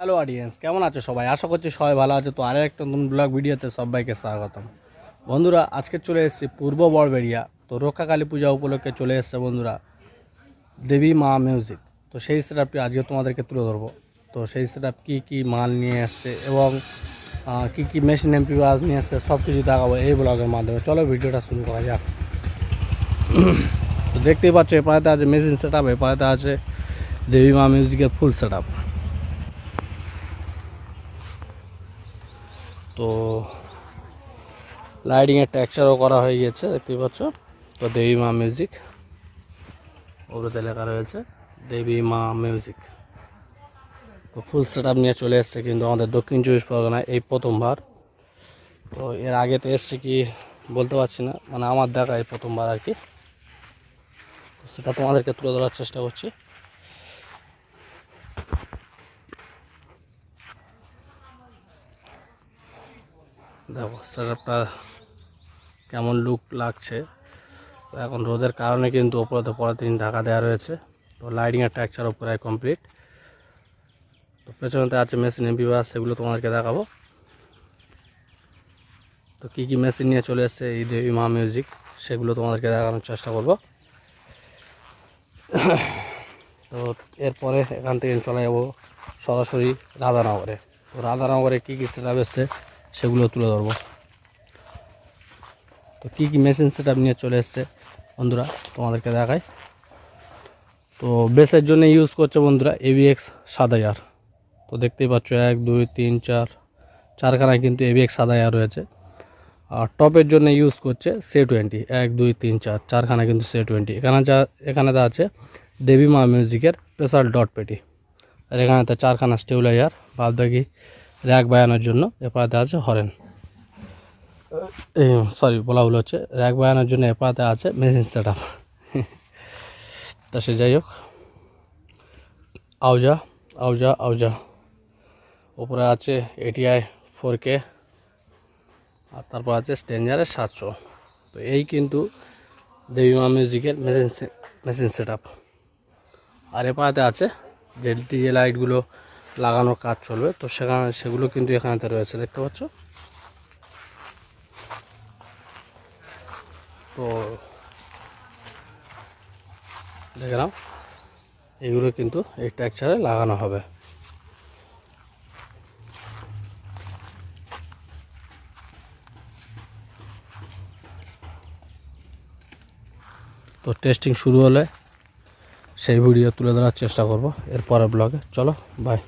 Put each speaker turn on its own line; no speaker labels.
Hello audience কেমন আছো সবাই? আশা করছি সবাই ভালো আছে। তো আরেক একটা নতুন ব্লগ ভিডিওতে সবাইকে স্বাগতম। বন্ধুরা, আজকে চলে এসেছি পূর্ব বড়বেড়িয়া তো রক্ষা কালী পূজা উপলক্ষে চলে এসেছে বন্ধুরা, দেবী মা মিউজিক তো সেই সেটআপটি আজকে তোমাদেরকে তুলে ধরবো। তো সেই সেটআপ কী কী মাল নিয়ে এসছে এবং কী কী মেশিন এমপি বাস নিয়ে এসছে সব কিছু দেখাবো এই ব্লগের মাধ্যমে। চলো ভিডিওটা শুরু করা যাক। তো দেখতেই পাচ্ছ এ পাড়াতে আছে মেশিন সেট আপ এ পাড়াতে আছে দেবী মা মিউজিকের ফুল সেট তো লাইটিংয়ের টেক্সচারও করা হয়ে গেছে দেখতেই পাচ্ছ। তো দেবী মা মিউজিক ওগুলোতে লেখা রয়েছে, দেবী মা মিউজিক তো ফুল সেট নিয়ে চলে এসছে কিন্তু আমাদের দক্ষিণ চব্বিশ পরগনায় এই প্রথমবার। তো এর আগে তো এসছে কি বলতে পারছি না মানে আমার দেখা এই প্রথমবার আর কি। সেটা তোমাদেরকে তুলে ধরার চেষ্টা করছি। দেখো সেটআপটা কেমন লুক লাগছে। এখন রোদের কারণে কিন্তু ওপরে তো দিন ঢাকা দেওয়া রয়েছে। তো লাইটিংয়ের ট্যাকচারও প্রায় কমপ্লিট তো পেছনেতে আছে মেশিন এমপি বাস সেগুলো তোমাদেরকে দেখাবো। তো কী কী মেশিন নিয়ে চলে এসছে, এই দেবী মা মিউজিক সেগুলো তোমাদেরকে দেখানোর চেষ্টা করব। তো এরপরে এখান থেকে চলে যাব সরাসরি রাধানগরে। তো রাধানগরে কী কী সেট এসছে সেগুলো তুলে ধরবো। তো কী কী মেশিন সেট নিয়ে চলে এসছে বন্ধুরা, তোমাদেরকে দেখাই। তো বেসের জন্য ইউজ করছে বন্ধুরা এভিএক্স সাত হাজার তো দেখতেই পাচ্ছ, এক, দুই, তিন, চার চারখানায় কিন্তু এভিএক্স সাত হাজার রয়েছে। আর টপের জন্য ইউজ করছে সে টোয়েন্টি এক, দুই, তিন, চার, চারখানা কিন্তু সে টোয়েন্টি এখানে যা, এখানে দা আছে দেবী মা মিউজিকের স্পেশাল ডট পেটি আর এখানেতে চারখানা স্টেবিলাইজার বাদ বাকি র্যাক বায়ানোর জন্য এপাড়াতে আছে হরেন। এই সরি বলা ভুল হচ্ছে। র্যাক বায়ানোর জন্য এপাড়াতে আছে মেশিন সেট আপ তা সে যাই হোক। আউজা আউজা আউজা। ওপরে আছে এটিআই ফোর কে আর তারপর আছে স্ট্যান্ডারের সাতশো। তো এই কিন্তু দেবীমা মিউজিকের মেশিন মেশিন সেট আপ আর এ পাড়াতে আছে যে ডিজে লাইটগুলো লাগানোর কাজ চলবে। তো সেখানে সেগুলো কিন্তু এখানেতে রয়েছে, দেখতে পাচ্ছ? তো দেখে নাও এগুলো কিন্তু এই ট্যাকচারে লাগানো হবে। তো টেস্টিং শুরু হলে সেই ভিডিও তুলে ধরার চেষ্টা করব এর পরের ব্লগে চলো বাই